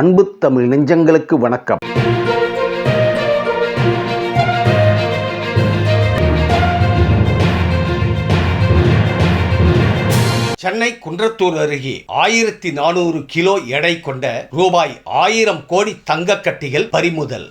அன்பு தமிழ் நெஞ்சங்களுக்கு வணக்கம். சென்னை குன்றத்தூர் அருகே ஆயிரத்தி நானூறு கிலோ எடை கொண்ட ரூபாய் ஆயிரம் கோடி தங்கக்கட்டிகள் பறிமுதல்.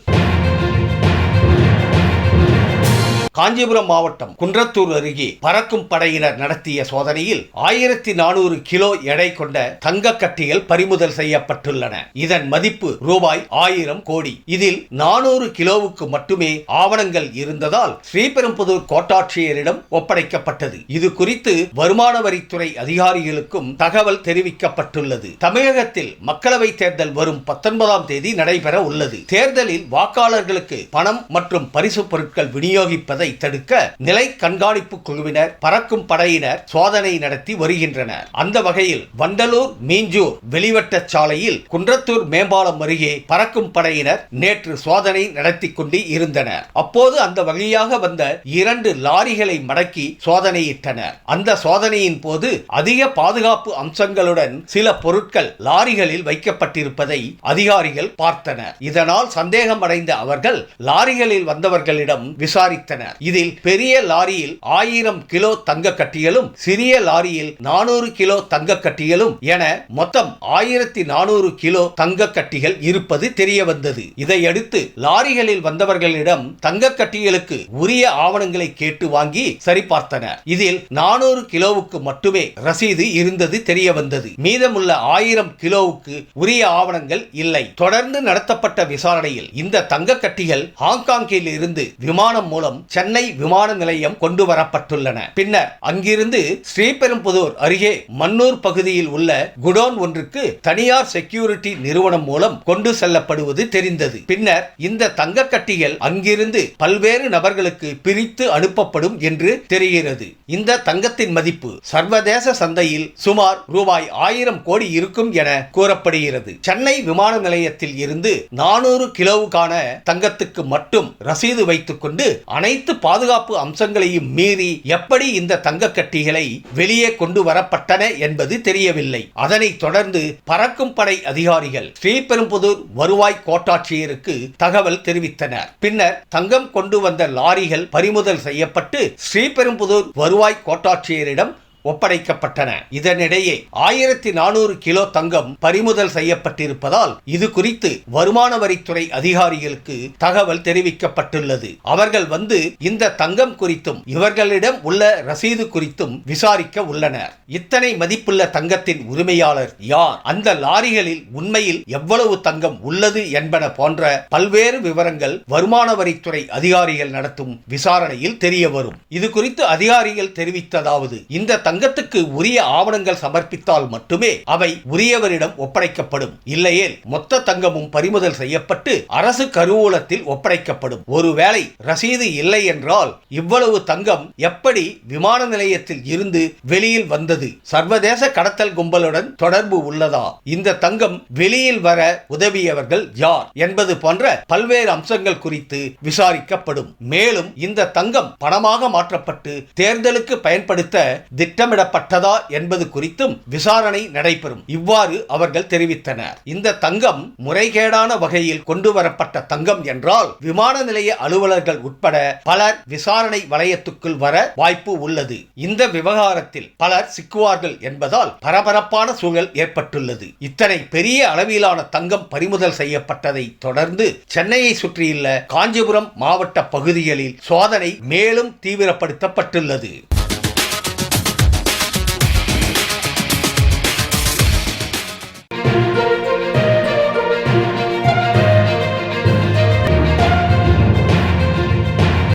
காஞ்சிபுரம் மாவட்டம் குன்றத்தூர் அருகே பறக்கும் படையினர் நடத்திய சோதனையில் ஆயிரத்தி நானூறு கிலோ எடை கொண்ட தங்க கட்டிகள் பறிமுதல் செய்யப்பட்டுள்ளன. இதன் மதிப்பு ரூபாய் ஆயிரம் கோடி. இதில் நானூறு கிலோவுக்கு மட்டுமே ஆவணங்கள் இருந்ததால் ஸ்ரீபெரும்புதூர் கோட்டாட்சியரிடம் ஒப்படைக்கப்பட்டது. இது குறித்து வருமான வரித்துறை அதிகாரிகளுக்கும் தகவல் தெரிவிக்கப்பட்டுள்ளது. தமிழகத்தில் மக்களவை தேர்தல் வரும் பத்தொன்பதாம் தேதி நடைபெற உள்ளது. தேர்தலில் வாக்காளர்களுக்கு பணம் மற்றும் பரிசு பொருட்கள் விநியோகிப்பதை தடுக்க நிலை கண்காணிப்பு குழுவினர் பறக்கும் படையினர் சோதனை நடத்தி வருகின்றனர். அந்த வகையில் வண்டலூர் மீஞ்சூர் வெளிவட்ட சாலையில் குன்றத்தூர் மேம்பாலம் அருகே பறக்கும் படையினர் நேற்று சோதனை நடத்தி கொண்டு இருந்தனர். அப்போது அந்த வழியாக வந்த இரண்டு லாரிகளை மடக்கி சோதனையிட்டனர். அந்த சோதனையின் போது அதிக பாதுகாப்பு அம்சங்களுடன் சில பொருட்கள் லாரிகளில் வைக்கப்பட்டிருப்பதை அதிகாரிகள் பார்த்தனர். இதனால் சந்தேகம் அடைந்த அவர்கள் லாரிகளில் வந்தவர்களிடம் விசாரித்தனர். இதில் பெரிய லாரியில் ஆயிரம் கிலோ தங்க கட்டிகளும் சிறிய லாரியில் நானூறு கிலோ தங்க கட்டிகளும் என மொத்தம் ஆயிரத்தி நானூறு கிலோ தங்க கட்டிகள் இருப்பது தெரிய வந்தது. இதையடுத்து லாரிகளில் வந்தவர்களிடம் தங்க கட்டிகளுக்கு உரிய ஆவணங்களை கேட்டு வாங்கி சரிபார்த்தனர். இதில் நானூறு கிலோவுக்கு மட்டுமே ரசீது இருந்தது தெரிய வந்தது. மீதமுள்ள ஆயிரம் கிலோவுக்கு உரிய ஆவணங்கள் இல்லை. தொடர்ந்து நடத்தப்பட்ட விசாரணையில் இந்த தங்க கட்டிகள் ஹாங்காங்கில் இருந்து விமானம் மூலம் சென்னை விமான நிலையம் கொண்டு வரப்பட்டுள்ளன பின்னர் அங்கிருந்து ஸ்ரீபெரும்புதூர் அருகே மன்னூர் பகுதியில் உள்ள குடோன் ஒன்றுக்கு தனியார் செக்யூரிட்டி நிறுவனம் மூலம் கொண்டு செல்லப்படுவது தெரிந்தது. பின்னர் இந்த தங்க கட்டிகள் அங்கிருந்து பல்வேறு நபர்களுக்கு பிரித்து அனுப்பப்படும் என்று தெரிகிறது. இந்த தங்கத்தின் மதிப்பு சர்வதேச சந்தையில் சுமார் ரூபாய் ஆயிரம் கோடி இருக்கும் என கூறப்படுகிறது. சென்னை விமான நிலையத்தில் இருந்து நானூறு கிலோவுக்கான தங்கத்துக்கு மட்டும் ரசீது வைத்துக் கொண்டு அனைத்து பாதுகாப்பு அம்சங்களையும் மீறி எப்படி இந்த தங்க கட்டிகளை வெளியே கொண்டு வரப்பட்டன என்பது தெரியவில்லை. அதனைத் தொடர்ந்து பறக்கும் படை அதிகாரிகள் ஸ்ரீபெரும்புதூர் வருவாய் கோட்டாட்சியருக்கு தகவல் தெரிவித்தனர். பின்னர் தங்கம் கொண்டு வந்த லாரிகள் பறிமுதல் செய்யப்பட்டு ஸ்ரீபெரும்புதூர் வருவாய் கோட்டாட்சியரிடம் ஒப்படைக்கப்பட்டன. இதனிடையே ஆயிரத்தி நானூறு கிலோ தங்கம் பறிமுதல் செய்யப்பட்டிருப்பதால் இது குறித்து வருமான வரித்துறை அதிகாரிகளுக்கு தகவல் தெரிவிக்கப்பட்டுள்ளது. அவர்கள் வந்து இந்த தங்கம் குறித்தும் இவர்களிடம் உள்ள ரசீது குறித்தும் விசாரிக்க உள்ளனர். இத்தனை மதிப்புள்ள தங்கத்தின் உரிமையாளர் யார்? அந்த லாரிகளில் உண்மையில் எவ்வளவு தங்கம் உள்ளது என்பன போன்ற பல்வேறு விவரங்கள் வருமான வரித்துறை அதிகாரிகள் நடத்தும் விசாரணையில் தெரிய வரும் இது குறித்து அதிகாரிகள் தெரிவித்ததாவது இந்த சங்கத்துக்கு உரிய ஆவணங்கள் சமர்ப்பித்தால் மட்டுமே அவை உரியவரிடம் ஒப்படைக்கப்படும். இல்லையேல் மொத்த தங்கமும் பறிமுதல் செய்யப்பட்டு அரசு கருவூலத்தில் ஒப்படைக்கப்படும். ஒருவேளை ரசீது இல்லை என்றால் இவ்வளவு தங்கம் எப்படி விமான நிலையத்தில் இருந்து வெளியில் வந்தது? சர்வதேச கடத்தல் கும்பலுடன் தொடர்பு உள்ளதா? இந்த தங்கம் வெளியில் வர உதவியவர்கள் யார் என்பது போன்ற பல்வேறு அம்சங்கள் குறித்து விசாரிக்கப்படும். மேலும் இந்த தங்கம் பணமாக மாற்றப்பட்டு தேர்தலுக்கு பயன்படுத்த திட்டமிடப்பட்டதா என்பது குறித்தும் விசாரணை நடைபெறும். இவ்வாறு அவர்கள் தெரிவித்தனர். இந்த தங்கம் முறைகேடான வகையில் கொண்டு வரப்பட்ட தங்கம் என்றால் விமான நிலைய அலுவலர்கள் உட்பட பலர் விசாரணை வளையத்துக்குள் வர வாய்ப்பு உள்ளது. இந்த விவகாரத்தில் பலர் சிக்குவார்கள் என்பதால் பரபரப்பான சூழல் ஏற்பட்டுள்ளது. இத்தனை பெரிய அளவிலான தங்கம் பறிமுதல் செய்யப்பட்டதை தொடர்ந்து சென்னையை சுற்றியுள்ள காஞ்சிபுரம் மாவட்ட பகுதிகளில் சோதனை மேலும் தீவிரப்படுத்தப்பட்டுள்ளது.